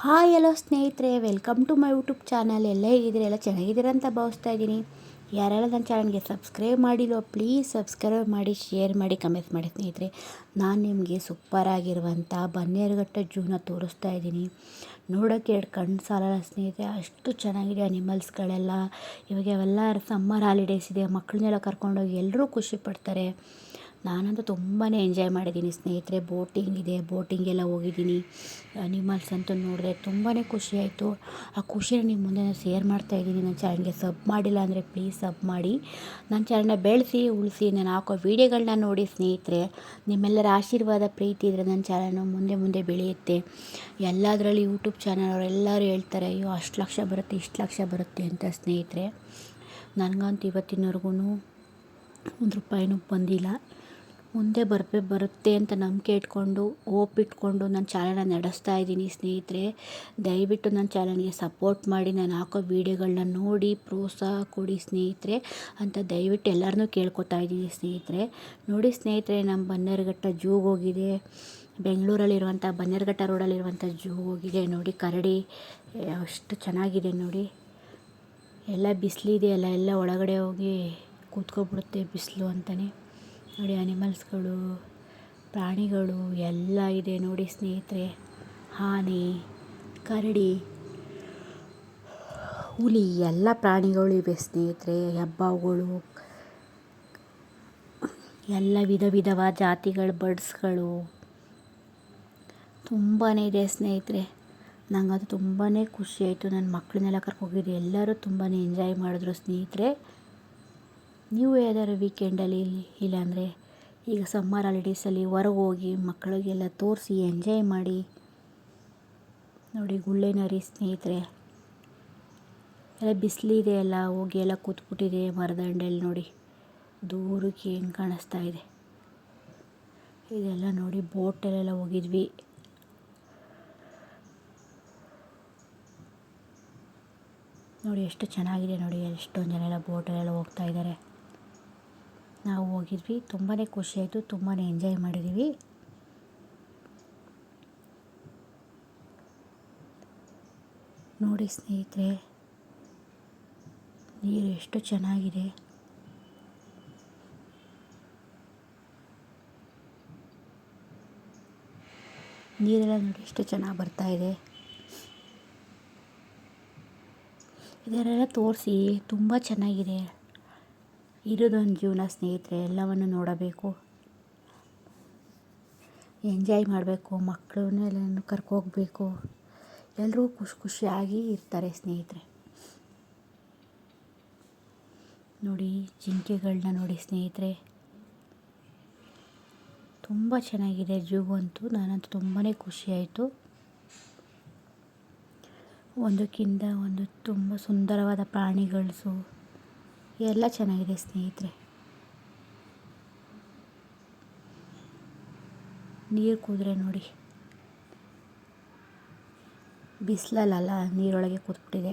Hi hello ಸ್ನೇಹಿತರೆ. Welcome to my YouTube channel ಎಲ್ಲ ಹೇಗಿದ್ರೆ ಎಲ್ಲ ಚೆನ್ನಾಗಿದ್ದೀರ ಅಂತ ಭಾವಿಸ್ತಾ ಇದ್ದೀನಿ. ಯಾರೆಲ್ಲ ನನ್ನ ಚಾನಲ್ಗೆ ಸಬ್ಸ್ಕ್ರೈಬ್ ಮಾಡಿಲ್ಲೋ ಪ್ಲೀಸ್ ಸಬ್ಸ್ಕ್ರೈಬ್ ಮಾಡಿ ಶೇರ್ ಮಾಡಿ ಕಮೆಂಟ್ ಮಾಡಿ ಸ್ನೇಹಿತರೆ. ನಾನು ನಿಮಗೆ ಸೂಪರಾಗಿರುವಂಥ ಬನ್ನೇರುಘಟ್ಟ ಜೂನ ತೋರಿಸ್ತಾ ಇದ್ದೀನಿ. ನೋಡೋಕ್ಕೆ ಎರಡು ಕಣ್ಣು ಸಾಲಲ್ಲ ಸ್ನೇಹಿತರೆ, ಅಷ್ಟು ಚೆನ್ನಾಗಿದೆ ಅನಿಮಲ್ಸ್ಗಳೆಲ್ಲ ಇವಾಗ ಅವೆಲ್ಲ ಸಮ್ಮರ್ ಹಾಲಿಡೇಸ್ ಇದೆ, ಮಕ್ಕಳನ್ನೆಲ್ಲ ಕರ್ಕೊಂಡೋಗಿ ಎಲ್ಲರೂ ಖುಷಿ ಪಡ್ತಾರೆ. ನಾನಂತೂ ತುಂಬಾ ಎಂಜಾಯ್ ಮಾಡಿದ್ದೀನಿ. ಸ್ನೇಹಿತರೆ ಬೋಟಿಂಗ್ ಇದೆ. ಬೋಟಿಂಗೆಲ್ಲ ಹೋಗಿದ್ದೀನಿ. ಅನಿಮಲ್ಸ್ ಅಂತೂ ನೋಡಿದೆ ತುಂಬಾ ಖುಷಿಯಾಯಿತು ಆ ಖುಷಿನ ನಿಮ್ಮ ಮುಂದೆ ನಾನು ಶೇರ್ ಮಾಡ್ತಾಯಿದ್ದೀನಿ ನನ್ನ ಚಾನಲ್ಗೆ ಸಬ್ ಮಾಡಿಲ್ಲ ಅಂದರೆ ಪ್ಲೀಸ್ ಸಬ್ ಮಾಡಿ. ನನ್ನ ಚಾನಲ್ನ ಬೆಳೆಸಿ, ಉಳಿಸಿ, ನಾನು ಹಾಕೋ ವೀಡಿಯೋಗಳನ್ನ ನೋಡಿ ಸ್ನೇಹಿತರೆ. ನಿಮ್ಮೆಲ್ಲರ ಆಶೀರ್ವಾದ, ಪ್ರೀತಿ ಇದ್ದರೆ ನನ್ನ ಚಾನಲ್ನು ಮುಂದೆ ಮುಂದೆ ಬೆಳೆಯುತ್ತೆ. ಎಲ್ಲದರಲ್ಲಿ ಯೂಟ್ಯೂಬ್ ಚಾನಲ್ ಅವರೆಲ್ಲರೂ ಹೇಳ್ತಾರೆ, ಅಯ್ಯೋ, ಅಷ್ಟು ಲಕ್ಷ ಬರುತ್ತೆ, ಇಷ್ಟು ಲಕ್ಷ ಬರುತ್ತೆ ಅಂತ ಸ್ನೇಹಿತರೆ. ನನಗಂತೂ ಇವತ್ತಿನವರೆಗೂ ಒಂದು ರೂಪಾಯಿನೂ ಬಂದಿಲ್ಲ. ಮುಂದೆ ಬರಬೇ ಬರುತ್ತೆ ಅಂತ ನಂಬಿಕೆ ಇಟ್ಕೊಂಡು ಓಪ್ ಇಟ್ಕೊಂಡು ನನ್ನ ಚಾನಲ್ನ ನಡೆಸ್ತಾ ಇದ್ದೀನಿ ಸ್ನೇಹಿತರೆ. ದಯವಿಟ್ಟು ನನ್ನ ಚಾನಲ್ಗೆ ಸಪೋರ್ಟ್ ಮಾಡಿ, ನಾನು ಹಾಕೋ ವೀಡಿಯೋಗಳನ್ನ ನೋಡಿ, ಪ್ರೋತ್ಸಾಹ ಕೊಡಿ ಸ್ನೇಹಿತರೆ ಅಂತ ದಯವಿಟ್ಟು ಎಲ್ಲರನ್ನೂ ಕೇಳ್ಕೊತಾ ಇದ್ದೀನಿ ಸ್ನೇಹಿತರೆ. ನೋಡಿ ಸ್ನೇಹಿತರೆ ನಮ್ಮ ಬನ್ನೇರುಘಟ್ಟ ಜೂಗೆ ಹೋಗಿದೆ. ಬೆಂಗಳೂರಲ್ಲಿರುವಂಥ ಬನ್ನೇರುಘಟ್ಟ ರೋಡಲ್ಲಿರುವಂಥ ಜೂ ಹೋಗಿದೆ. ನೋಡಿ ಕರಡಿ ಅಷ್ಟು ಚೆನ್ನಾಗಿದೆ ನೋಡಿ. ಎಲ್ಲ ಬಿಸಿಲಿದೆ ಅಲ್ಲ ಎಲ್ಲ ಒಳಗಡೆ ಹೋಗಿ ಕೂತ್ಕೊಬಿಡುತ್ತೆ ಬಿಸಿಲು ಅಂತಲೇ ನೋಡಿ ಅನಿಮಲ್ಸ್ಗಳು ಪ್ರಾಣಿಗಳು ಎಲ್ಲ ಇದೆ ನೋಡಿ ಸ್ನೇಹಿತರೆ. ಆನೆ, ಕರಡಿ, ಹುಲಿ ಎಲ್ಲ ಪ್ರಾಣಿಗಳು ಇವೆ ಸ್ನೇಹಿತರೆ. ಹೆಬ್ಬಾವುಗಳು, ಎಲ್ಲ ವಿಧ ವಿಧವಾದ ಜಾತಿಗಳು ಬರ್ಡ್ಸ್ಗಳು ತುಂಬಾ ಇದೆ ಸ್ನೇಹಿತರೆ. ನನಗದು ತುಂಬಾ ಖುಷಿಯಾಯಿತು ನನ್ನ ಮಕ್ಕಳನ್ನೆಲ್ಲ ಕರ್ಕೋಗಿದ್ದು ಎಲ್ಲರೂ ತುಂಬಾ ಎಂಜಾಯ್ ಮಾಡಿದ್ರು ಸ್ನೇಹಿತರೆ. ನೀವು ಯಾವ್ದಾದ್ರು ವೀಕೆಂಡಲ್ಲಿ ಇಲ್ಲಾಂದರೆ ಈಗ ಸಮ್ಮರ್ ಹಾಲಿಡೇಸಲ್ಲಿ ಹೊರಗೆ ಹೋಗಿ ಮಕ್ಕಳಿಗೆಲ್ಲ ತೋರಿಸಿ ಎಂಜಾಯ್ ಮಾಡಿ, ನೋಡಿ ಗುಳ್ಳೆನರಿ ಸ್ನೇಹಿತರೆ. ಎಲ್ಲ ಬಿಸಿಲಿದೆ ಎಲ್ಲ ಹೋಗಿ ಎಲ್ಲ ಕೂತ್ಬಿಟ್ಟಿದೆ ಮರದಂಡೆಯಲ್ಲಿ ನೋಡಿ. ದೂರಕ್ಕೆ ಹೆಂಗೆ ಕಾಣಿಸ್ತಾ ಇದೆ. ಇದೆಲ್ಲ ನೋಡಿ ಬೋಟಲ್ಲೆಲ್ಲ ಹೋಗಿದ್ವಿ. ನೋಡಿ ಎಷ್ಟು ಚೆನ್ನಾಗಿದೆ ನೋಡಿ, ಎಷ್ಟೊಂದು ಜನ ಎಲ್ಲ ಬೋಟಲ್ಲೆಲ್ಲ ಹೋಗ್ತಾ ಇದ್ದಾರೆ. ನಾವು ಹೋಗಿದ್ವಿ. ತುಂಬಾ ಖುಷಿಯಾಯಿತು. ತುಂಬಾ ಎಂಜಾಯ್ ಮಾಡಿದ್ದೀವಿ ನೋಡಿ ಸ್ನೇಹಿತರೆ, ನೀರು ಎಷ್ಟು ಚೆನ್ನಾಗಿದೆ. ನೀರೆಲ್ಲ ನೋಡಿ ಎಷ್ಟು ಚೆನ್ನಾಗಿ ಬರ್ತಾ ಇದೆ. ಇದನ್ನೆಲ್ಲ ತೋರಿಸಿ, ತುಂಬ ಚೆನ್ನಾಗಿದೆ. ಇರೋದೊಂದು ಜೀವನ ಸ್ನೇಹಿತರೆ, ಎಲ್ಲವನ್ನು ನೋಡಬೇಕು. ಎಂಜಾಯ್ ಮಾಡಬೇಕು ಮಕ್ಕಳನ್ನೆಲ್ಲ ಕರ್ಕೋಗ್ಬೇಕು. ಎಲ್ಲರೂ ಖುಷಿ ಖುಷಿಯಾಗಿ ಇರ್ತಾರೆ ಸ್ನೇಹಿತರೆ. ನೋಡಿ ಜಿಂಕೆಗಳನ್ನ ನೋಡಿ ಸ್ನೇಹಿತರೆ. ತುಂಬ ಚೆನ್ನಾಗಿದೆ ಜೂ ಅಂತೂ, ನಾನಂತೂ ತುಂಬಾ ಖುಷಿಯಾಯಿತು. ಒಂದಕ್ಕಿಂತ ಒಂದು ತುಂಬ ಸುಂದರವಾದ ಪ್ರಾಣಿಗಳು ಎಲ್ಲ ಚೆನ್ನಾಗಿದೆ ಸ್ನೇಹಿತರೆ. ನೀರು ಕೂದ್ರೆ ನೋಡಿ. ಬಿಸಿಲಲ್ಲ ನೀರೊಳಗೆ ಕೂತ್ಬಿಟ್ಟಿದೆ.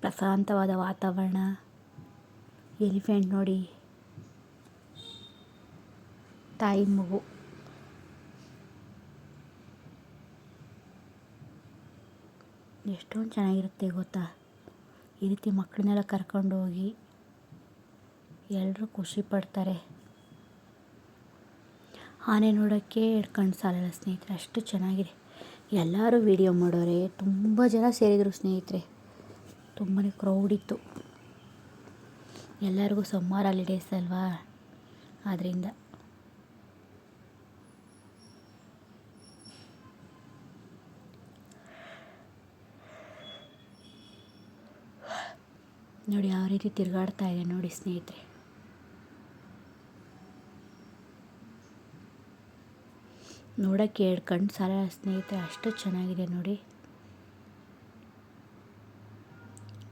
ಪ್ರಶಾಂತವಾದ ವಾತಾವರಣ, ಎಲಿಫೆಂಟ್ ನೋಡಿ. ತಾಯಿ ಮಗು. ಎಷ್ಟೊಂದು ಚೆನ್ನಾಗಿರುತ್ತೆ ಗೊತ್ತಾ? ಈ ರೀತಿ ಮಕ್ಕಳನ್ನೆಲ್ಲ ಕರ್ಕೊಂಡು ಹೋಗಿ ಎಲ್ಲರೂ ಖುಷಿ ಪಡ್ತಾರೆ. ಆನೆ ನೋಡೋಕ್ಕೆ ಕಣ್ಣು ಸಾಲಲ್ಲ ಸ್ನೇಹಿತರೆ, ಅಷ್ಟು ಚೆನ್ನಾಗಿದೆ. ಎಲ್ಲರೂ ವೀಡಿಯೋ ಮಾಡೋರೆ, ತುಂಬ ಜನ ಸೇರಿದರು ಸ್ನೇಹಿತರೆ. ತುಂಬಾ ಕ್ರೌಡ್ ಇತ್ತು. ಎಲ್ಲರಿಗೂ ಸಮ್ಮರ್ ಹಾಲಿಡೇಸ್ ಅಲ್ವಾ? ಆದ್ದರಿಂದ ನೋಡಿ ಯಾವ ರೀತಿ ತಿರುಗಾಡ್ತಾ ಇದೆ ನೋಡಿ ಸ್ನೇಹಿತರೆ. ನೋಡೋಕ್ಕೆ ಎರಡು ಕಣ್ಣು ಸಾಲ ಸ್ನೇಹಿತರೆ, ಅಷ್ಟು ಚೆನ್ನಾಗಿದೆ ನೋಡಿ.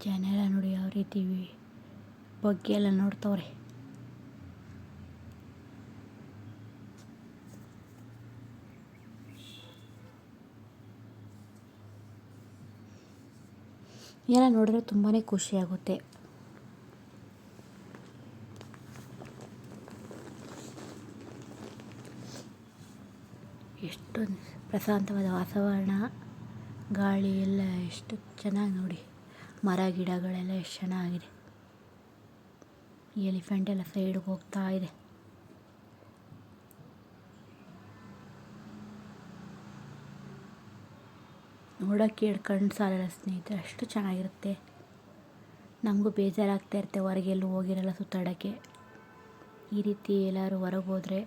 ಜನ ನೋಡಿ ಯಾವ ರೀತಿ ಬಗ್ಗೆ ಎಲ್ಲ ನೋಡ್ತವ್ರೆ. ಎಲ್ಲ ನೋಡಿದ್ರೆ ತುಂಬಾ ಖುಷಿಯಾಗುತ್ತೆ ಎಷ್ಟೊಂದು ಪ್ರಶಾಂತವಾದ ವಾತಾವರಣ, ಗಾಳಿ ಎಲ್ಲ ಎಷ್ಟು ಚೆನ್ನಾಗಿ ನೋಡಿ. ಮರ, ಗಿಡಗಳೆಲ್ಲ ಎಷ್ಟು ಚೆನ್ನಾಗಿದೆ. ಎಲಿಫೆಂಟ್ ಎಲ್ಲ ಸೈಡ್ಗೆ ಹೋಗ್ತಾ ಇದೆ. ನೋಡೋಕ್ಕೆ ಎರಡು ಕಣ್ಣು ಸಾಲಲ್ಲ ಸ್ನೇಹಿತರೆ, ಅಷ್ಟು ಚೆನ್ನಾಗಿರುತ್ತೆ. ನಮಗೂ ಬೇಜಾರಾಗ್ತಾ ಇರುತ್ತೆ ಹೊರಗೆಲ್ಲೂ ಹೋಗಿರಲ್ಲ ಸುತ್ತಾಡೋಕ್ಕೆ ಈ ರೀತಿ ಎಲ್ಲರೂ ಹೊರಗೆ ಹೋದರೆ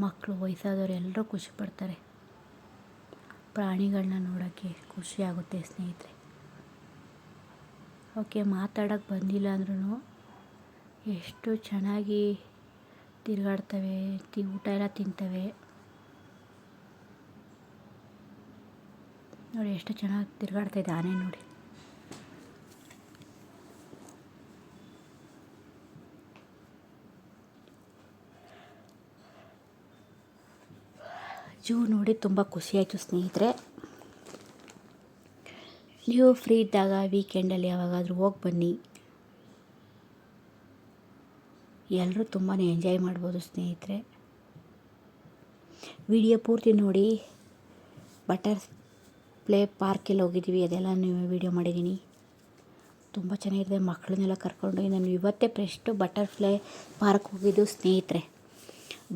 ಮಕ್ಕಳು ವಯಸ್ಸಾದವರು ಎಲ್ಲರೂ ಖುಷಿಪಡ್ತಾರೆ ಪ್ರಾಣಿಗಳನ್ನ ನೋಡೋಕ್ಕೆ ಖುಷಿಯಾಗುತ್ತೆ ಸ್ನೇಹಿತರೆ. ಓಕೆ ಮಾತಾಡೋಕ್ಕೆ ಬಂದಿಲ್ಲ ಅಂದ್ರೂ ಎಷ್ಟು ಚೆನ್ನಾಗಿ ತಿರುಗಾಡ್ತವೆ, ತಿ ಊಟ ಎಲ್ಲ ತಿಂತವೆ. ನೋಡಿ, ಎಷ್ಟು ಚೆನ್ನಾಗಿ ತಿರುಗಾಡ್ತಾ ಇದೆ ಆನೆ ನೋಡಿ. ಜೂ ನೋಡಿ ತುಂಬ ಖುಷಿಯಾಯಿತು ಸ್ನೇಹಿತರೆ. ನೀವು ಫ್ರೀ ಇದ್ದಾಗ ವೀಕೆಂಡಲ್ಲಿ ಯಾವಾಗಾದರೂ ಹೋಗಿ ಬನ್ನಿ. ಎಲ್ಲರೂ ತುಂಬಾ ಎಂಜಾಯ್ ಮಾಡ್ಬೋದು ಸ್ನೇಹಿತರೆ. ವಿಡಿಯೋ ಪೂರ್ತಿ ನೋಡಿ. ಬಟರ್ ಪ್ಲೇ ಪಾರ್ಕೆಲ್ಲ ಹೋಗಿದ್ದೀವಿ, ಅದೆಲ್ಲ ನೀವು ವೀಡಿಯೋ ಮಾಡಿದ್ದೀನಿ ತುಂಬ ಚೆನ್ನಾಗಿದೆ, ಮಕ್ಕಳನ್ನೆಲ್ಲ ಕರ್ಕೊಂಡು. ನಾನು ಇವತ್ತೇ ಫ್ರೆಶ್ಟು ಬಟರ್ಫ್ಲೈ ಪಾರ್ಕ್ ಹೋಗಿದ್ದು ಸ್ನೇಹಿತರೆ.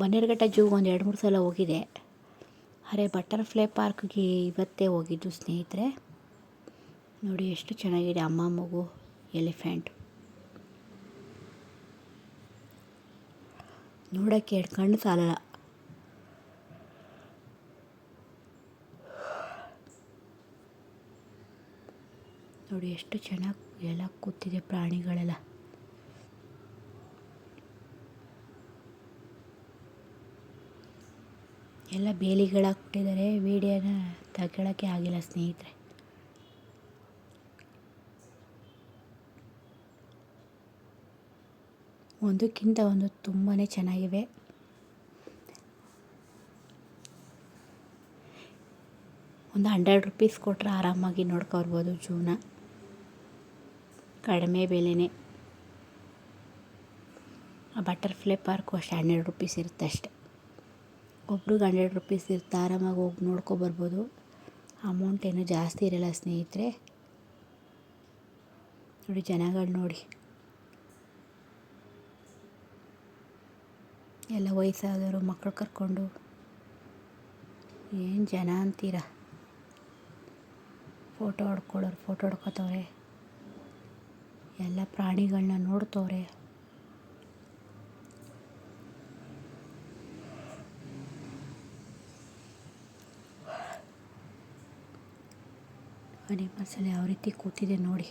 ಬನ್ನೇರುಘಟ್ಟ ಜೂ ಒಂದು ಎರಡು ಮೂರು ಸಲ ಹೋಗಿದೆ. ಅರೆ ಬಟರ್ಫ್ಲೈ ಪಾರ್ಕ್ಗೆ ಇವತ್ತೇ ಹೋಗಿದ್ದು ಸ್ನೇಹಿತರೆ. ನೋಡಿ ಎಷ್ಟು ಚೆನ್ನಾಗಿದೆ, ಅಮ್ಮ ಮಗು ಎಲಿಫೆಂಟ್ ನೋಡೋಕ್ಕೆ ಎರಡು ಕಣ್ಣು ಸಾಲಲ್ಲ. ನೋಡಿ, ಎಷ್ಟು ಚೆನ್ನಾಗಿ ಎಲ್ಲ ಕೂತಿದೆ ಪ್ರಾಣಿಗಳೆಲ್ಲ. ಎಲ್ಲ ಬೇಲಿಗಳಾಕ್ಬಿಟ್ಟಿದ್ದಾರೆ ವೀಡಿಯೋನ ತಗೊಳ್ಳೋಕ್ಕೆ ಆಗಿಲ್ಲ ಸ್ನೇಹಿತರೆ. ಒಂದಕ್ಕಿಂತ ಒಂದು ತುಂಬಾ ಚೆನ್ನಾಗಿವೆ. ಒಂದು ಹಂಡ್ರೆಡ್ ರುಪೀಸ್ ಕೊಟ್ಟರೆ ಆರಾಮಾಗಿ ನೋಡ್ಕೊಬರ್ಬೋದು ಜೂನ. ಕಡಿಮೆ ಬೆಲೆನೇ. ಆ ಬಟರ್ಫ್ಲೈ ಪಾರ್ಕು ಅಷ್ಟೇ ಹನ್ನೆರಡು ರುಪೀಸ್ ಇರುತ್ತೆ ಅಷ್ಟೆ. ಒಬ್ರಿಗೆ ಹಂಡ್ರೆಡ್ ರುಪೀಸ್ ಇರುತ್ತೆ ಆರಾಮಾಗಿ ಹೋಗಿ ನೋಡ್ಕೊಬರ್ಬೋದು ಅಮೌಂಟ್ ಏನೂ ಜಾಸ್ತಿ ಇರಲ್ಲ ಸ್ನೇಹಿತರೆ. ನೋಡಿ ಜನಗಳು ನೋಡಿ. ಎಲ್ಲ ವಯಸ್ಸಾದವರು ಮಕ್ಕಳು ಕರ್ಕೊಂಡು. ಏನು ಜನ ಅಂತೀರ? ಫೋಟೋ ಹೊಡ್ಕೊಳ್ಳೋರು ಫೋಟೋ ಹೊಡ್ಕೊತವ್ರೆ. ಎಲ್ಲ ಪ್ರಾಣಿಗಳನ್ನ ನೋಡ್ತವ್ರೆ. ಅನಿಮಲ್ಸಲ್ಲಿ ಯಾವ ರೀತಿ ಕೂತಿದೆ ನೋಡಿ.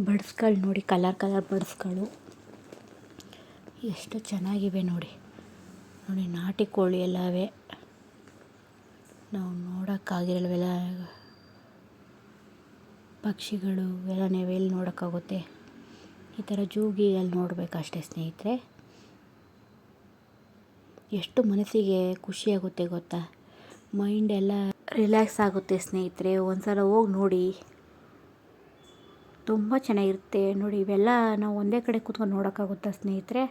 ಬಡ್ಸ್ಗಳು ನೋಡಿ, ಕಲರ್ ಕಲರ್ ಬಡ್ಸ್ಗಳು. ಎಷ್ಟು ಚೆನ್ನಾಗಿವೆ ನೋಡಿ. ನೋಡಿ, ನಾಟಿ ಕೋಳಿ ಎಲ್ಲವೇ. ನಾವು ನೋಡೋಕ್ಕಾಗಿರಲ್ವೆಲ್ಲ ಪಕ್ಷಿಗಳು ಎಲ್ಲ ನಾವೆಲ್ಲಿ ನೋಡೋಕ್ಕಾಗುತ್ತೆ? ಈ ಥರ ಜೂಗಿ ಅಲ್ಲಿ ನೋಡಬೇಕಷ್ಟೇ ಸ್ನೇಹಿತರೆ. ಎಷ್ಟು ಮನಸ್ಸಿಗೆ ಖುಷಿಯಾಗುತ್ತೆ ಗೊತ್ತಾ? ಮೈಂಡ್ ಎಲ್ಲ ರಿಲ್ಯಾಕ್ಸ್ ಆಗುತ್ತೆ ಸ್ನೇಹಿತರೆ. ಒಂದ್ಸಲ ಹೋಗಿ ನೋಡಿ. ತುಂಬ ಚೆನ್ನಾಗಿರುತ್ತೆ. ನೋಡಿ, ಇವೆಲ್ಲ ನಾವು ಒಂದೇ ಕಡೆ ಕೂತ್ಕೊಂಡು ನೋಡೋಕ್ಕಾಗುತ್ತಾ ಸ್ನೇಹಿತರೆ?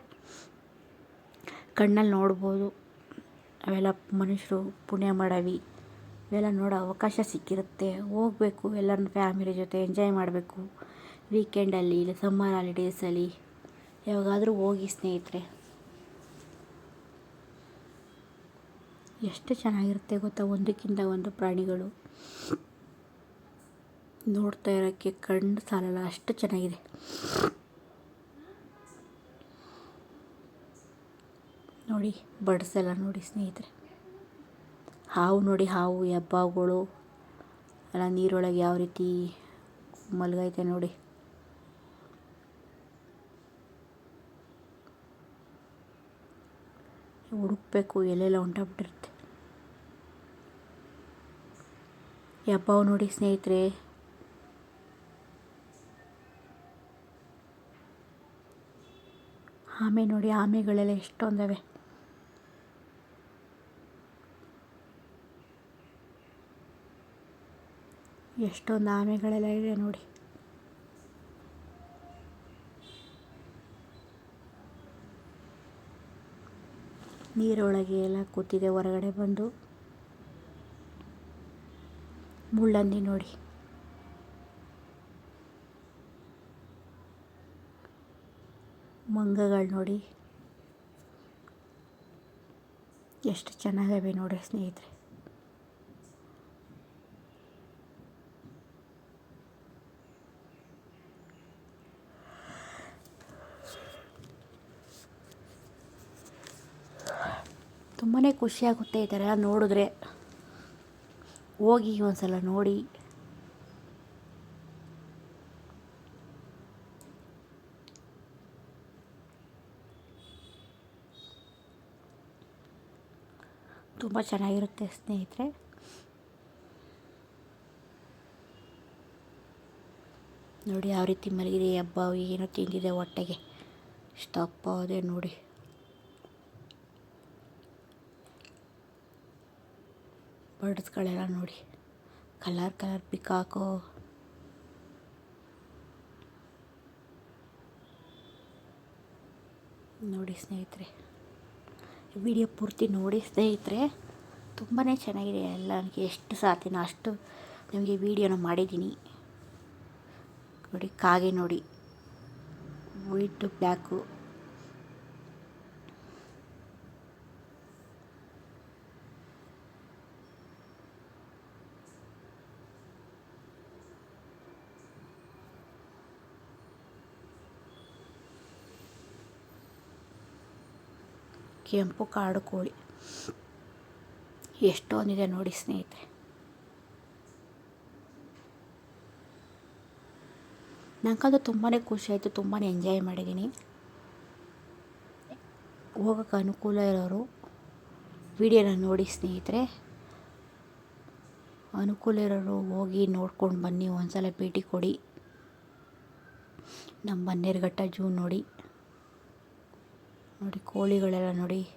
ಕಣ್ಣಲ್ಲಿ ನೋಡ್ಬೋದು. ಅವೆಲ್ಲ ಮನುಷ್ಯರು ಪುಣ್ಯ ಮಾಡವಿ. ಇವೆಲ್ಲ ನೋಡೋ ಅವಕಾಶ ಸಿಕ್ಕಿರುತ್ತೆ. ಹೋಗಬೇಕು ಎಲ್ಲರೂ ಫ್ಯಾಮಿಲಿ ಜೊತೆ ಎಂಜಾಯ್ ಮಾಡಬೇಕು. ವೀಕೆಂಡಲ್ಲಿ ಇಲ್ಲ, ಸಮ್ಮರ್ ಹಾಲಿಡೇಸಲ್ಲಿ ಯಾವಾಗಾದರೂ ಹೋಗಿ ಸ್ನೇಹಿತರೆ. ಎಷ್ಟು ಚೆನ್ನಾಗಿರುತ್ತೆ ಗೊತ್ತಾ? ಒಂದಕ್ಕಿಂತ ಒಂದು ಪ್ರಾಣಿಗಳು. ನೋಡ್ತಾ ಇರೋಕ್ಕೆ ಕಣ್ಣು ಸಾಲಲ್ಲ, ಅಷ್ಟು ಚೆನ್ನಾಗಿದೆ. ನೋಡಿ ಬರ್ಡ್ಸ್ ಎಲ್ಲ ನೋಡಿ ಸ್ನೇಹಿತರೆ. ಹಾವು ನೋಡಿ, ಹಾವು, ಹೆಬ್ಬಾವುಗಳು, ಎಲ್ಲ ನೀರೊಳಗೆ ಯಾವ ರೀತಿ ಮಲಗೈತೆ ನೋಡಿ. ಹುಡುಕ್ಬೇಕು, ಎಲ್ಲೆಲ್ಲ ಹೊಂಟೋಗ್ಬಿಟ್ಟಿರುತ್ತೆ ಹೆಬ್ಬಾವು ನೋಡಿ ಸ್ನೇಹಿತರೆ. ಆಮೆ ನೋಡಿ, ಆಮೆಗಳೆಲ್ಲ ಎಷ್ಟೊಂದವೆ. ಎಷ್ಟೊಂದು ಆಮೆಗಳೆಲ್ಲ ಇದೆ ನೋಡಿ. ನೀರೊಳಗೆ ಎಲ್ಲ ಕೂತಿದೆ, ಹೊರಗಡೆ ಬಂದು. ಮುಳ್ಳಂದಿ ನೋಡಿ. ಮಂಗಗಳು ನೋಡಿ. ಎಷ್ಟು ಚೆನ್ನಾಗವೆ ನೋಡಿ ಸ್ನೇಹಿತರೆ. ಖುಷಿಯಾಗುತ್ತೆ ಈ ಥರ ನೋಡಿದ್ರೆ. ಹೋಗಿ ಒಂದ್ಸಲ ನೋಡಿ. ತುಂಬ ಚೆನ್ನಾಗಿರುತ್ತೆ ಸ್ನೇಹಿತರೆ. ನೋಡಿ ಯಾವ ರೀತಿ ಮಲಗಿದೆ ಹಬ್ಬ, ಏನೋ ತಿಂದಿದೆ ಹೊಟ್ಟೆಗೆ. ಇಷ್ಟಪ್ಪ ಅದೇ ನೋಡಿ. ಬರ್ಡ್ಸ್ಗಳೆಲ್ಲ ನೋಡಿ. ಕಲರ್ ಕಲರ್ ಪಿಕಾಕೋ ನೋಡಿ ಸ್ನೇಹಿತರೆ. ವಿಡಿಯೋ ಪೂರ್ತಿ ನೋಡಿ ಸ್ನೇಹಿತರೆ. ತುಂಬಾ ಚೆನ್ನಾಗಿದೆ ಎಲ್ಲ. ನನಗೆ ಎಷ್ಟು ಸಾಧ್ಯನೋ ಅಷ್ಟು ನಿಮಗೆ ವಿಡಿಯೋನ ಮಾಡಿದ್ದೀನಿ. ನೋಡಿ, ಕಾಗೆ ನೋಡಿ. ವೈಟು ಬ್ಲ್ಯಾಕು ಕೆಂಪು ಕಾಡು ಕೋಳಿ. ಎಷ್ಟೊಂದಿದೆ ನೋಡಿ ಸ್ನೇಹಿತರೆ. ನನಗಂತೂ ತುಂಬಾ ಖುಷಿ ಆಯಿತು ತುಂಬಾ ಎಂಜಾಯ್ ಮಾಡಿದ್ದೀನಿ. ಹೋಗೋಕ್ಕೆ ಅನುಕೂಲ ಇರೋರು ವಿಡಿಯೋನ ನೋಡಿ ಸ್ನೇಹಿತರೆ. ಅನುಕೂಲ ಇರೋರು ಹೋಗಿ ನೋಡ್ಕೊಂಡು ಬನ್ನಿ ಒಂದು ಸಲ ಭೇಟಿ ಕೊಡಿ. ನಮ್ಮ ಬನ್ನೇರುಘಟ್ಟ ಜೂ ನೋಡಿ. ನೋಡಿ, ಕೋಳಿಗಳೆಲ್ಲ ನೋಡಿ,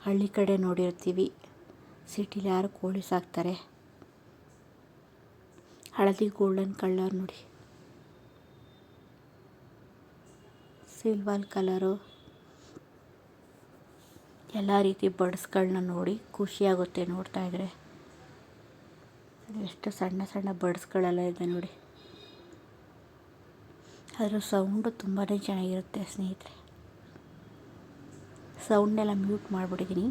ಹಳ್ಳಿ ಕಡೆ ನೋಡಿರ್ತೀವಿ. ಸಿಟಿಲಿ ಯಾರು ಕೋಳಿ ಸಾಕ್ತಾರೆ? ಹಳದಿ ಗೋಲ್ಡನ್ ಕಲರ್ ನೋಡಿ. Silver colour. ಎಲ್ಲ ರೀತಿ ಬರ್ಡ್ಸ್ಗಳನ್ನ ನೋಡಿ ಖುಷಿಯಾಗುತ್ತೆ ನೋಡ್ತಾ ಇದ್ರೆ. ಎಷ್ಟು ಸಣ್ಣ ಸಣ್ಣ ಬರ್ಡ್ಸ್ಗಳೆಲ್ಲ ಇದೆ ನೋಡಿ. ಅದರ ಸೌಂಡು ತುಂಬಾ ಚೆನ್ನಾಗಿರುತ್ತೆ ಸ್ನೇಹಿತರೆ. ಸೌಂಡ್ನೆಲ್ಲ ಮ್ಯೂಟ್ ಮಾಡಿಬಿಟ್ಟಿದ್ದೀನಿ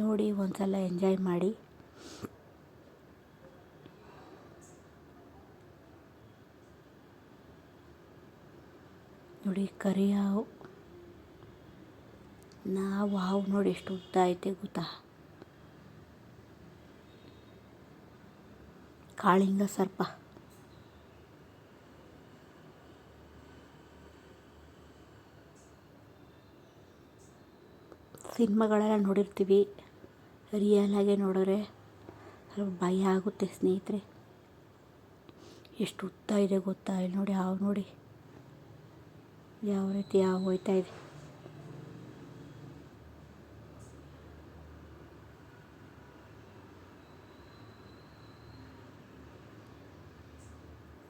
ನೋಡಿ, ಒಂದ್ಸಲ ಎಂಜಾಯ್ ಮಾಡಿ. ನೋಡಿ ಕರಿ ಹಾವು ನಾವು ಹಾವು ನೋಡಿ ಎಷ್ಟು ಉದ್ದ ಐತೆ ಗೊತ್ತಾ? ಕಾಳಿಂಗ ಸರ್ಪ. ಸಿನಿಮಾಗಳೆಲ್ಲ ನೋಡಿರ್ತೀವಿ. ರಿಯಲಾಗೆ ನೋಡಿದ್ರೆ ಭಯ ಆಗುತ್ತೆ ಸ್ನೇಹಿತರೆ. ಎಷ್ಟು ಉದ್ದ ಇದೆ ಗೊತ್ತಾ? ಇಲ್ಲಿ ನೋಡಿ ಯಾವ ನೋಡಿ. ಯಾವ ರೀತಿ ಯಾವ ಹೋಯ್ತಾ ಇದೆ.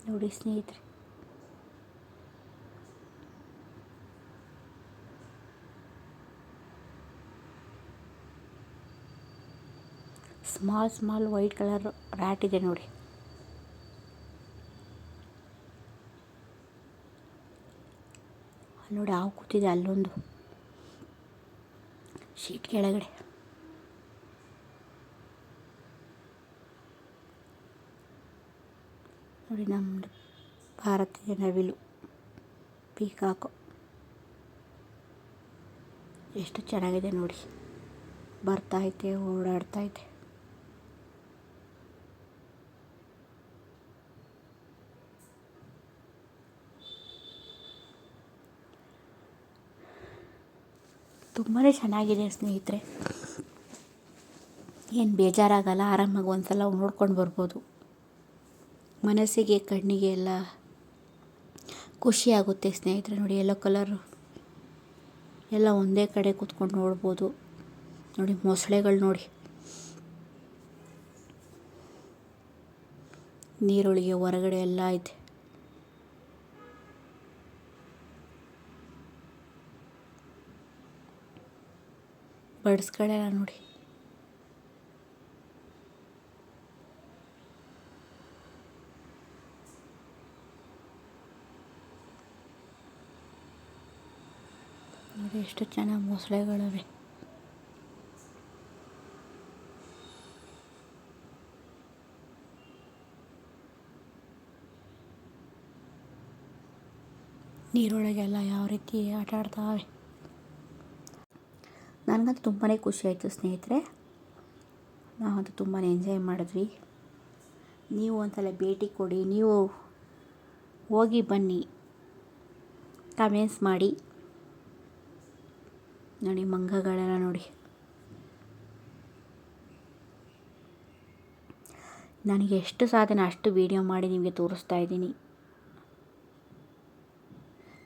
ನೋಡಿ ಸ್ನೇಹಿತರೆ. Small small white colour rat ಇದೆ ನೋಡಿ. ನೋಡಿ ಹಾವು ಕೂತಿದೆ, ಅಲ್ಲೊಂದು ಶೀಟ್ ಕೆಳಗಡೆ. ನೋಡಿ ನಮ್ಮದು ಭಾರತೀಯ ನವಿಲು, ಪೀಕಾಕು. ಎಷ್ಟು ಚೆನ್ನಾಗಿದೆ ನೋಡಿ. ಬರ್ತಾಯಿದೆ ಓಡಾಡ್ತೈತೆ ತುಂಬಾ ಚೆನ್ನಾಗಿದೆ ಸ್ನೇಹಿತರೆ. ಏನು ಬೇಜಾರಾಗಲ್ಲ, ಆರಾಮಾಗಿ ಒಂದು ಸಲ ನೋಡ್ಕೊಂಡು ಬರ್ಬೋದು. ಮನಸ್ಸಿಗೆ, ಕಣ್ಣಿಗೆ ಎಲ್ಲ ಖುಷಿಯಾಗುತ್ತೆ ಸ್ನೇಹಿತರೆ ನೋಡಿ ಎಲ್ಲೋ ಕಲರ್ ಎಲ್ಲ ಒಂದೇ ಕಡೆ ಕೂತ್ಕೊಂಡು ನೋಡ್ಬೋದು. ನೋಡಿ, ಮೊಸಳೆಗಳು ನೋಡಿ. ನೀರೊಳಗೆ ಹೊರಗಡೆ ಎಲ್ಲ ಐತೆ ಬರ್ಡ್ಸ್ಗಳೆಲ್ಲ ನೋಡಿ. ನೋಡಿ ಎಷ್ಟು ಚೆನ್ನಾಗಿ ಮೊಸಳೆಗಳಿವೆ. ನೀರೊಳಗೆಲ್ಲ ಯಾವ ರೀತಿ ಆಟ ಆಡ್ತಾವೆ. ನನಗಂತೂ ತುಂಬಾ ಖುಷಿ ಆಯಿತು ಸ್ನೇಹಿತರೆ. ನಾವಂತೂ ತುಂಬಾ ಎಂಜಾಯ್ ಮಾಡಿದ್ವಿ. ನೀವು ಒಂದ್ಸಲ ಭೇಟಿ ಕೊಡಿ, ನೀವು ಹೋಗಿ ಬನ್ನಿ. ಕಮೆಂಟ್ಸ್ ಮಾಡಿ. ನೋಡಿ ಮಂಗಗಳೆಲ್ಲ ನೋಡಿ. ನನಗೆ ಎಷ್ಟು ಸಾಧನೆ, ಅಷ್ಟು ವೀಡಿಯೋ ಮಾಡಿ ನಿಮಗೆ ತೋರಿಸ್ತಾ ಇದ್ದೀನಿ.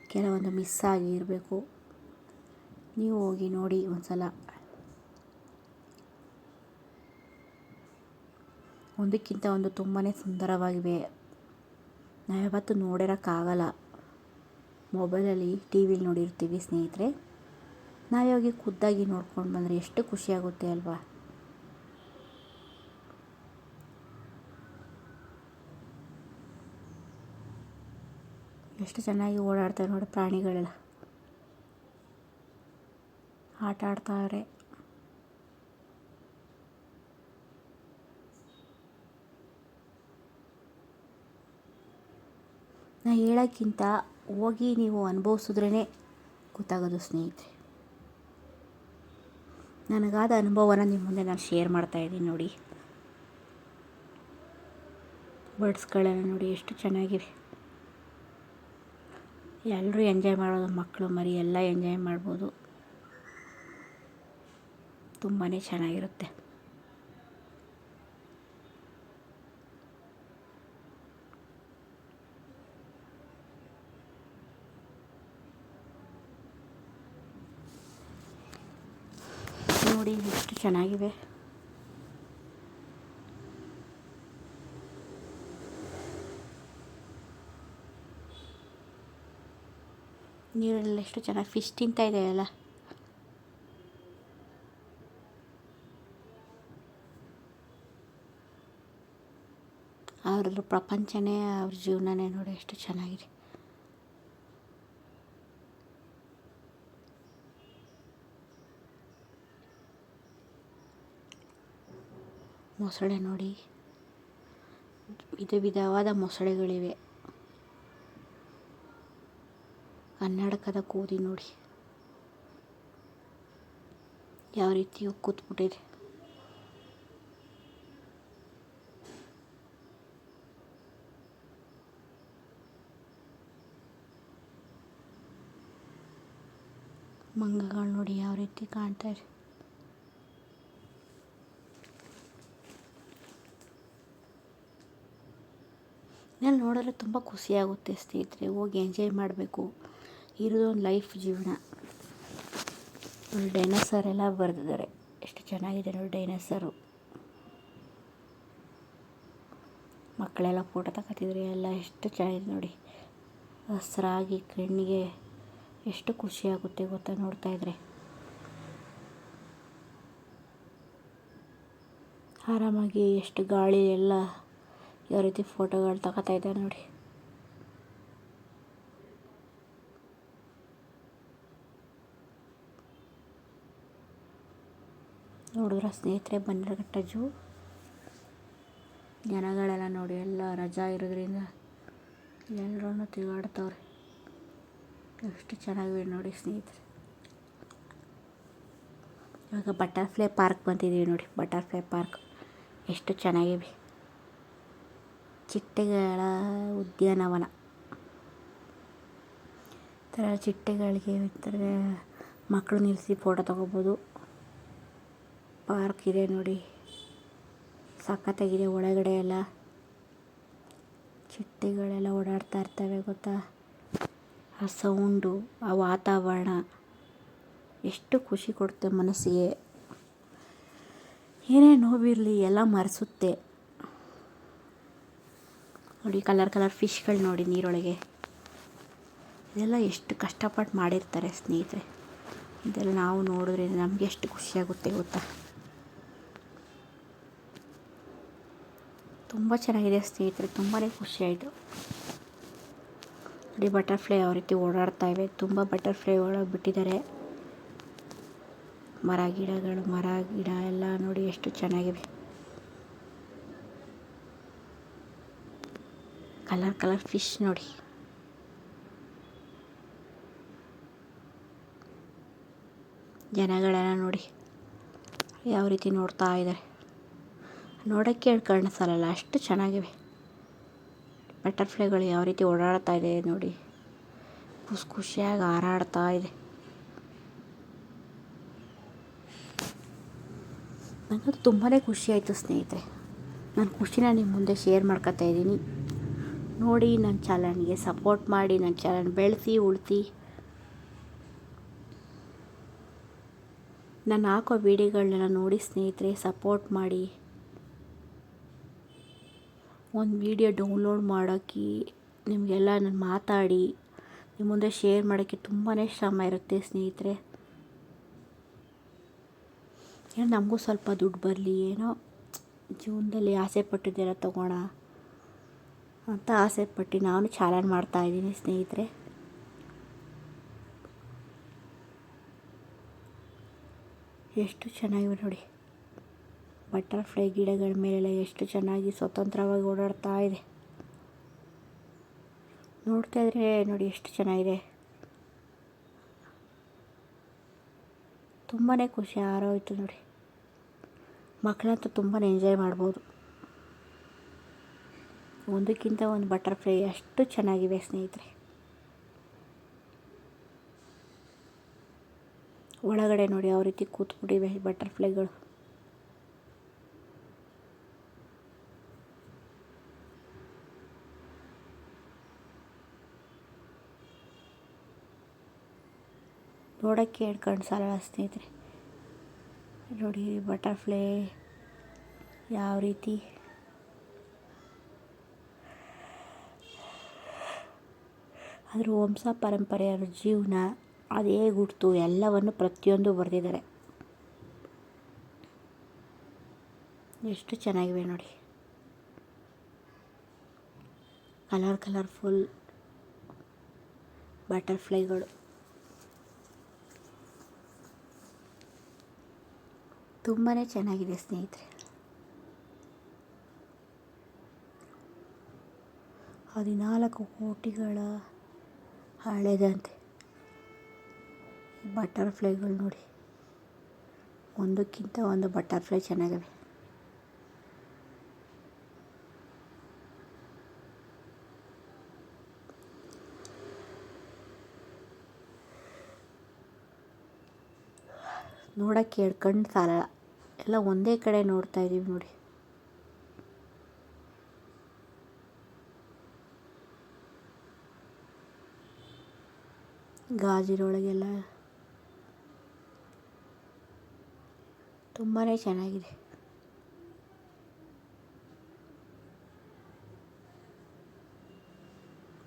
ಕೆಲವೊಂದು ಮಿಸ್ ಆಗಿರಬೇಕು ನೀವು ಹೋಗಿ ನೋಡಿ ಒಂದ್ಸಲ. ಒಂದಕ್ಕಿಂತ ಒಂದು ತುಂಬಾ ಸುಂದರವಾಗಿವೆ. ನಾವ್ಯಾವತ್ತೂ ನೋಡಿರೋಕ್ಕಾಗಲ್ಲ. ಮೊಬೈಲಲ್ಲಿ ಟಿ ವಿಲಿ ನೋಡಿರ್ತೀವಿ ಸ್ನೇಹಿತರೆ. ನಾವೇ ಖುದ್ದಾಗಿ ನೋಡ್ಕೊಂಡು ಬಂದರೆ ಎಷ್ಟು ಖುಷಿಯಾಗುತ್ತೆ ಅಲ್ವಾ? ಎಷ್ಟು ಚೆನ್ನಾಗಿ ಓಡಾಡ್ತಾರೆ ನೋಡಿ ಪ್ರಾಣಿಗಳೆಲ್ಲ. ಆಟ ಆಡ್ತಾವ್ರೆ ನಾ ಹೇಳೋಕ್ಕಿಂತ ಹೋಗಿ ನೀವು ಅನುಭವಿಸಿದ್ರೇ ಗೊತ್ತಾಗೋದು ಸ್ನೇಹಿತರೆ. ನನಗಾದ ಅನುಭವನ ನಿಮ್ಮ ಮುಂದೆ ನಾನು ಶೇರ್ ಮಾಡ್ತಾಯಿದ್ದೀನಿ ನೋಡಿ. ಬರ್ಡ್ಸ್ಗಳೆಲ್ಲ ನೋಡಿ ಎಷ್ಟು ಚೆನ್ನಾಗಿವೆ. ಎಲ್ಲರೂ ಎಂಜಾಯ್ ಮಾಡೋದು ಮಕ್ಕಳು ಮರಿ ಎಲ್ಲ ಎಂಜಾಯ್ ಮಾಡ್ಬೋದು. ತುಂಬಾ ಚೆನ್ನಾಗಿರುತ್ತೆ. ನೋಡಿ ಎಷ್ಟು ಚೆನ್ನಾಗಿವೆ. ನೀರಲ್ಲಿ ಎಷ್ಟು ಚೆನ್ನಾಗಿ ಫಿಶ್ ತಿಂತಾ ಇದೆಯಲ್ಲ. ಅವ್ರ ಪ್ರಪಂಚನೇ ಅವ್ರ ಜೀವನನೇ ನೋಡಿ ಎಷ್ಟು ಚೆನ್ನಾಗಿದೆ. ಮೊಸಳೆ ನೋಡಿ. ವಿಧ ವಿಧವಾದ ಮೊಸಳೆಗಳಿವೆ. ಕನ್ನಡಕದ ಕೂದಿ ನೋಡಿ. ಯಾವ ರೀತಿ ಕೂತ್ಬಿಟ್ಟಿದೆ. ಮಂಗಗಳು ನೋಡಿ ಯಾವ ರೀತಿ ಕಾಣ್ತಾ ಇದೆ ಇದನ್ನು ನೋಡಿದ್ರೆ ತುಂಬ ಖುಷಿಯಾಗುತ್ತೆ ಸ್ನೇಹಿತರೆ, ಹೋಗಿ ಎಂಜಾಯ್ ಮಾಡಬೇಕು. ಇರೋದೊಂದು ಲೈಫ್ ಜೀವನ. ಡೈನೋಸರ್ ಎಲ್ಲ ಬರೆದಿದ್ದಾರೆ ಎಷ್ಟು ಚೆನ್ನಾಗಿದೆ ನೋಡಿ ಡೈನೋಸರು ಮಕ್ಕಳೆಲ್ಲ ಫೋಟೋ ತಗೋತಿದ್ರೆ, ಎಲ್ಲ ಎಷ್ಟು ಚೆನ್ನಾಗಿದೆ ನೋಡಿ. ಹಸ್ರಾಗಿ ಕಣ್ಣಿಗೆ ಎಷ್ಟು ಖುಷಿಯಾಗುತ್ತೆ ಗೊತ್ತಾ ನೋಡ್ತಾ ಇದ್ರೆ? ಆರಾಮಾಗಿ ಎಷ್ಟು ಗಾಳಿ ಎಲ್ಲ ಯಾವ ರೀತಿ ಫೋಟೋಗಳು ತಗೋತಾ ಇದ್ದಾರೆ ನೋಡಿ. ನೋಡಿದ್ರ ಸ್ನೇಹಿತರೆ ಬನ್ನಿರಘಟ್ಟ ಜೂ? ಜನಗಳೆಲ್ಲ ನೋಡಿ, ಎಲ್ಲ ರಜಾ ಇರೋದ್ರಿಂದ ಎಲ್ಲರೂ ತಿರುಗಾಡ್ತವ್ರೆ. ಎಷ್ಟು ಚೆನ್ನಾಗಿವೆ ನೋಡಿ ಸ್ನೇಹಿತರೆ. ಇವಾಗ ಬಟರ್ಫ್ಲೈ ಪಾರ್ಕ್ ಬಂದಿದ್ದೀವಿ ನೋಡಿ ಬಟರ್ಫ್ಲೈ ಪಾರ್ಕ್ ಎಷ್ಟು ಚೆನ್ನಾಗಿವೆ. ಚಿಟ್ಟೆಗಳ ಉದ್ಯಾನವನ. ಥರ ಚಿಟ್ಟೆಗಳಿಗೆ ಥರ ಮಕ್ಕಳು ನಿಲ್ಲಿಸಿ ಫೋಟೋ ತೊಗೋಬೋದು. ಪಾರ್ಕ್ ಇದೆ ನೋಡಿ. ಸಖತ್ತಾಗಿದೆ ಒಳಗಡೆ ಎಲ್ಲ. ಚಿಟ್ಟೆಗಳೆಲ್ಲ ಓಡಾಡ್ತಾ ಇರ್ತವೆ, ಗೊತ್ತಾ? ಆ ಸೌಂಡು ಆ ವಾತಾವರಣ ಎಷ್ಟು ಖುಷಿ ಕೊಡುತ್ತೆ ಮನಸ್ಸಿಗೆ. ಏನೇ ನೋವಿರಲಿ ಎಲ್ಲ ಮರೆಸುತ್ತೆ. ನೋಡಿ ಕಲರ್ ಕಲರ್ ಫಿಶ್ಗಳು ನೋಡಿ ನೀರೊಳಗೆ. ಇದೆಲ್ಲ ಎಷ್ಟು ಕಷ್ಟಪಟ್ಟು ಮಾಡಿರ್ತಾರೆ ಸ್ನೇಹಿತರೆ. ಇದೆಲ್ಲ ನಾವು ನೋಡಿದ್ರೆ ನಮಗೆ ಎಷ್ಟು ಖುಷಿಯಾಗುತ್ತೆ ಗೊತ್ತಾ? ತುಂಬ ಚೆನ್ನಾಗಿದೆ ಸ್ನೇಹಿತರೆ ತುಂಬಾ ಖುಷಿಯಾಯಿತು ನೋಡಿ ಬಟರ್ಫ್ಲೈ ಯಾವ ರೀತಿ ಓಡಾಡ್ತಾ ಇವೆ. ತುಂಬ ಬಟರ್ಫ್ಲೈ ಒಳಗೆ ಬಿಟ್ಟಿದ್ದಾರೆ. ಮರ ಗಿಡಗಳು, ಮರ ಗಿಡ ಎಲ್ಲ ನೋಡಿ ಎಷ್ಟು ಚೆನ್ನಾಗಿವೆ. ಕಲರ್ ಕಲರ್ ಫಿಶ್ ನೋಡಿ. ಜನಗಳೆಲ್ಲ ನೋಡಿ ಯಾವ ರೀತಿ ನೋಡ್ತಾ ಇದ್ದಾರೆ. ನೋಡೋಕ್ಕೆ ಕಾಣಿಸಲ್ಲ, ಅಷ್ಟು ಚೆನ್ನಾಗಿವೆ. ಬಟರ್ಫ್ಲೈಗಳು ಯಾವ ರೀತಿ ಓಡಾಡ್ತಾ ಇದೆ ನೋಡಿ. ಖುಷಿ ಖುಷಿಯಾಗಿ ಹಾರಾಡ್ತಾ ಇದೆ. ನನಗಂತೂ ತುಂಬಾ ಖುಷಿ ಆಯಿತು ಸ್ನೇಹಿತರೆ. ನನ್ನ ಖುಷಿನ ನಿಮ್ಮ ಮುಂದೆ ಶೇರ್ ಮಾಡ್ಕೊತಾ ಇದ್ದೀನಿ. ನೋಡಿ ನನ್ನ ಚಾನಲ್ಗೆ ಸಪೋರ್ಟ್ ಮಾಡಿ ನನ್ನ ಚಾನಲ್ ಬೆಳೆಸಿ, ಉಳಿಸಿ. ನಾನು ಹಾಕೋ ವೀಡಿಯೋಗಳನ್ನೆಲ್ಲ ನೋಡಿ ಸ್ನೇಹಿತರೆ ಸಪೋರ್ಟ್ ಮಾಡಿ. ಒಂದು ವೀಡಿಯೋ ಡೌನ್ಲೋಡ್ ಮಾಡೋಕ್ಕೆ ನಿಮಗೆಲ್ಲ ನಾನು ಮಾತಾಡಿ, ನಿಮ್ಮ ಮುಂದೆ ಶೇರ್ ಮಾಡೋಕ್ಕೆ ತುಂಬಾ ಶ್ರಮ ಇರುತ್ತೆ ಸ್ನೇಹಿತರೆ. ಏನು, ನಮಗೂ ಸ್ವಲ್ಪ ದುಡ್ಡು ಬರಲಿ, ಏನೋ ಜೀವನದಲ್ಲಿ ಆಸೆ ಪಟ್ಟಿದ್ದೆಲ್ಲ ತೊಗೋಣ ಅಂತ ಆಸೆ ಪಟ್ಟು ನಾನು ಚಾಲನ್ ಮಾಡ್ತಾಯಿದ್ದೀನಿ ಸ್ನೇಹಿತರೆ. ಎಷ್ಟು ಚೆನ್ನಾಗಿವೆ ನೋಡಿ. ಬಟರ್ಫ್ಲೈ ಗಿಡಗಳ ಮೇಲೆಲ್ಲ ಎಷ್ಟು ಚೆನ್ನಾಗಿ ಸ್ವತಂತ್ರವಾಗಿ ಓಡಾಡ್ತಾ ಇದೆ. ನೋಡ್ತಾ ಇದ್ರೆ ನೋಡಿ ಎಷ್ಟು ಚೆನ್ನಾಗಿದೆ. ತುಂಬಾ ಖುಷಿ ಆರೋಯ್ತು ನೋಡಿ. ಮಕ್ಕಳಂತೂ ತುಂಬಾ ಎಂಜಾಯ್ ಮಾಡ್ಬೋದು. ಒಂದಕ್ಕಿಂತ ಒಂದು ಬಟರ್ಫ್ಲೈ ಅಷ್ಟು ಚೆನ್ನಾಗಿವೆ ಸ್ನೇಹಿತರೆ. ಒಳಗಡೆ ನೋಡಿ ಯಾವ ರೀತಿ ಕೂತ್ಬಿಟ್ಟಿವೆ ಬಟರ್ಫ್ಲೈಗಳು. ನೋಡೋಕ್ಕೆ ಹೇಳ್ಕೊಂಡು ಸಾಲ ಸ್ನೇಹಿತರೆ. ನೋಡಿ ಬಟರ್ಫ್ಲೈ ಯಾವ ರೀತಿ. ಅದರ ವಂಶ ಪರಂಪರೆಯ ಜೀವನ ಅದು ಹೇಗೆ ಹುಟ್ಟಿತು ಎಲ್ಲವನ್ನು ಪ್ರತಿಯೊಂದು ಬರೆದಿದ್ದಾರೆ. ಎಷ್ಟು ಚೆನ್ನಾಗಿವೆ ನೋಡಿ. ಕಲರ್ ಕಲರ್ಫುಲ್ ಬಟರ್ಫ್ಲೈಗಳು ತುಂಬಾ ಚೆನ್ನಾಗಿದೆ ಸ್ನೇಹಿತರೆ. ಹದಿನಾಲ್ಕು ಕೋಟಿಗಳ ಹಳೆದಂತೆ ಬಟರ್ಫ್ಲೈಗಳು ನೋಡಿ. ಒಂದಕ್ಕಿಂತ ಒಂದು ಬಟರ್ಫ್ಲೈ ಚೆನ್ನಾಗಿವೆ. ನೋಡೋಕ್ಕೆ ಹೇಳ್ಕೊಂಡು ಸಾಲ ಎಲ್ಲ ಒಂದೇ ಕಡೆ ನೋಡ್ತಾ ಇದ್ದೀವಿ ನೋಡಿ. ಗಾಜಿನೊಳಗೆಲ್ಲ ತುಂಬಾ ಚೆನ್ನಾಗಿದೆ.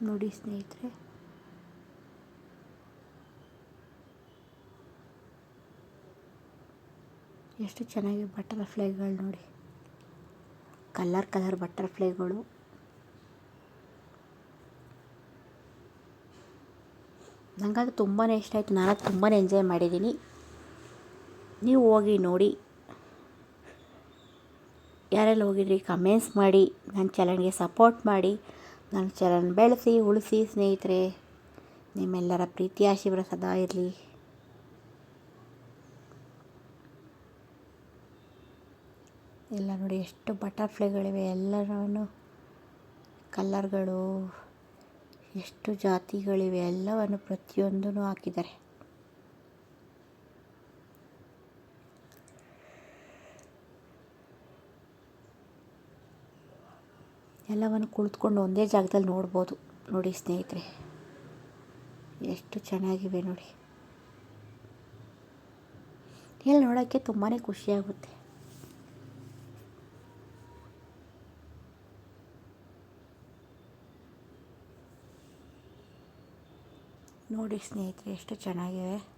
ನೋಡಿ ಸ್ನೇಹಿತರೆ. ಎಷ್ಟು ಚೆನ್ನಾಗಿ ಬಟರ್ಫ್ಲೈಗಳು ನೋಡಿ. ಕಲರ್ ಕಲರ್ ಬಟರ್ಫ್ಲೈಗಳು. ನನಗದು ತುಂಬಾ ಇಷ್ಟ ಆಯಿತು. ನಾನು ತುಂಬಾ ಎಂಜಾಯ್ ಮಾಡಿದ್ದೀನಿ. ನೀವು ಹೋಗಿ ನೋಡಿ. ಯಾರೆಲ್ಲ ಹೋಗಿದ್ರಿ ಕಮೆಂಟ್ಸ್ ಮಾಡಿ. ನನ್ನ ಚಾನಲ್ಗೆ ಸಪೋರ್ಟ್ ಮಾಡಿ. ನನ್ನ ಚಲನ್ ಬೆಳೆಸಿ, ಉಳಿಸಿ ಸ್ನೇಹಿತರೆ. ನಿಮ್ಮೆಲ್ಲರ ಪ್ರೀತಿ, ಆಶೀರ್ವಾದ ಸದಾ ಇರಲಿ. ಎಲ್ಲ ನೋಡಿ, ಎಷ್ಟು ಬಟರ್ಫ್ಲೈಗಳಿವೆ. ಎಲ್ಲರೂ ಕಲ್ಲರ್ಗಳು ಎಷ್ಟು ಜಾತಿಗಳಿವೆ, ಎಲ್ಲವನ್ನು ಪ್ರತಿಯೊಂದೂ ಹಾಕಿದ್ದಾರೆ. ಎಲ್ಲವನ್ನು ಕುಳಿತುಕೊಂಡು ಒಂದೇ ಜಾಗದಲ್ಲಿ ನೋಡ್ಬೋದು ನೋಡಿ ಸ್ನೇಹಿತರೆ. ಎಷ್ಟು ಚೆನ್ನಾಗಿವೆ ನೋಡಿ. ಇಲ್ಲಿ ನೋಡೋಕ್ಕೆ ತುಂಬಾ ಖುಷಿಯಾಗುತ್ತೆ. ನೋಡಿ ಸ್ನೇಹಿತರೆ, ಎಷ್ಟು ಚೆನ್ನಾಗಿವೆ.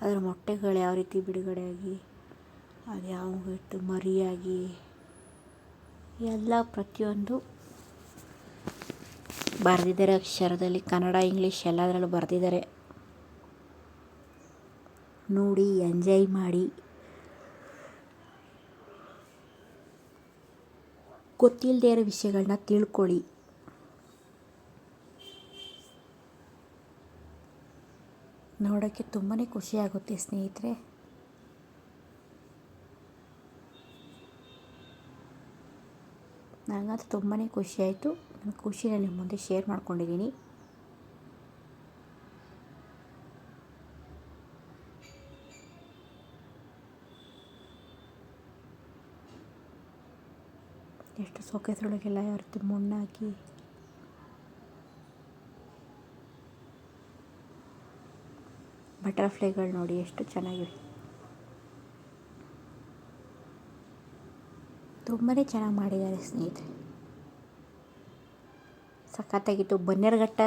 ಅದರ ಮೊಟ್ಟೆಗಳು ಯಾವ ರೀತಿ ಬಿಡುಗಡೆಯಾಗಿ, ಅದು ಯಾವ ಇಟ್ಟು ಮರಿಯಾಗಿ, ಎಲ್ಲ ಪ್ರತಿಯೊಂದು ಬರೆದಿದ್ದಾರೆ. ಅಕ್ಷರದಲ್ಲಿ ಕನ್ನಡ, ಇಂಗ್ಲೀಷ್ ಎಲ್ಲದರಲ್ಲೂ ಬರೆದಿದ್ದಾರೆ. ನೋಡಿ, ಎಂಜಾಯ್ ಮಾಡಿ. ಗೊತ್ತಿಲ್ಲದೇ ಇರೋ ವಿಷಯಗಳನ್ನ ತಿಳ್ಕೊಳ್ಳಿ. ನೋಡೋಕ್ಕೆ ತುಂಬಾ ಖುಷಿಯಾಗುತ್ತೆ, ಸ್ನೇಹಿತರೆ. ನನಗಂತೂ ತುಂಬಾ ಖುಷಿಯಾಯಿತು. ನನ್ನ ಖುಷಿನ ನಿಮ್ಮ ಮುಂದೆ ಶೇರ್ ಮಾಡ್ಕೊಂಡಿದ್ದೀನಿ. ಎಷ್ಟು ಸೊಕೆಸೊಳಗೆಲ್ಲ ಯಾವ ರೀತಿ ಮಣ್ಣಾಕಿ ಬಟರ್ಫ್ಲೈಗಳು ನೋಡಿ ಎಷ್ಟು ಚೆನ್ನಾಗಿವೆ. ತುಂಬಾ ಚೆನ್ನಾಗಿ ಮಾಡಿದ್ದಾರೆ ಸ್ನೇಹಿತರೆ. ಸಖತ್ತಾಗಿತ್ತು. ಬನ್ನೇರುಘಟ್ಟ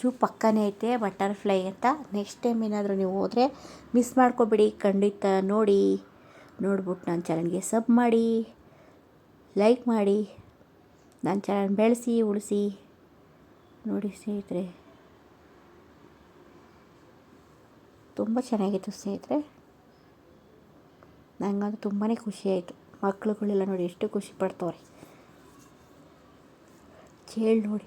ಜೂ ಪಕ್ಕನೇ ಐತೆ, ಬಟರ್ಫ್ಲೈ ಅಂತ. ನೆಕ್ಸ್ಟ್ ಟೈಮ್ ಏನಾದರೂ ನೀವು ಹೋದರೆ ಮಿಸ್ ಮಾಡ್ಕೊಬೇಡಿ, ಖಂಡಿತ ನೋಡಿ. ನೋಡ್ಬಿಟ್ಟು ನನ್ನ ಚಾನಲ್ಗೆ ಸಬ್ ಮಾಡಿ ಲೈಕ್ ಮಾಡಿ ನನ್ನ ಚಾನಲ್ ಬೆಳೆಸಿ, ಉಳಿಸಿ. ನೋಡಿ ಸ್ನೇಹಿತರೆ. ತುಂಬ ಚೆನ್ನಾಗಿತ್ತು ಸ್ನೇಹಿತರೆ. ನನಗಂತೂ ತುಂಬಾ ಖುಷಿಯಾಯಿತು ಮಕ್ಕಳುಗಳೆಲ್ಲ ನೋಡಿ ಎಷ್ಟು ಖುಷಿ ಪಡ್ತವ್ರೆ. ಕೇಳಿ ನೋಡಿ.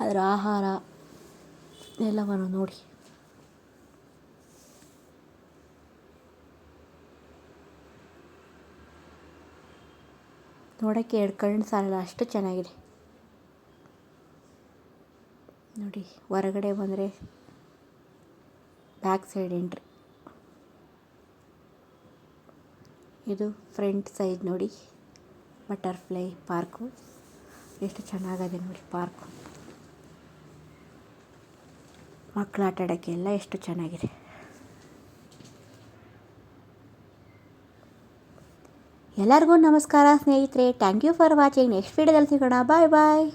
ಅದರ ಆಹಾರ ಎಲ್ಲವನ್ನು ನೋಡಿ. ನೋಡೋಕ್ಕೆ ಎರಡು ಕಣ್ಣು ಸಾಲಲ್ಲ, ಅಷ್ಟು ಚೆನ್ನಾಗಿದೆ. ನೋಡಿ, ಹೊರಗಡೆ ಬಂದರೆ ಬ್ಯಾಕ್ ಸೈಡ್ ಎಂಟ್ರಿ. ಇದು ಫ್ರಂಟ್ ಸೈಡ್ ನೋಡಿ, ಬಟರ್ಫ್ಲೈ ಪಾರ್ಕು. ಎಷ್ಟು ಚೆನ್ನಾಗಿದೆ ನೋಡಿ ಪಾರ್ಕು. ಮಕ್ಕಳು ಆಟ ಆಡೋಕ್ಕೆಲ್ಲ ಎಷ್ಟು ಚೆನ್ನಾಗಿದೆ. ಎಲ್ಲರಿಗೂ ನಮಸ್ಕಾರ ಸ್ನೇಹಿತರೆ. Thank you for watching next ವೀಡಿಯೋದಲ್ಲಿ ಸಿಗೋಣ. ಬಾಯ್ ಬಾಯ್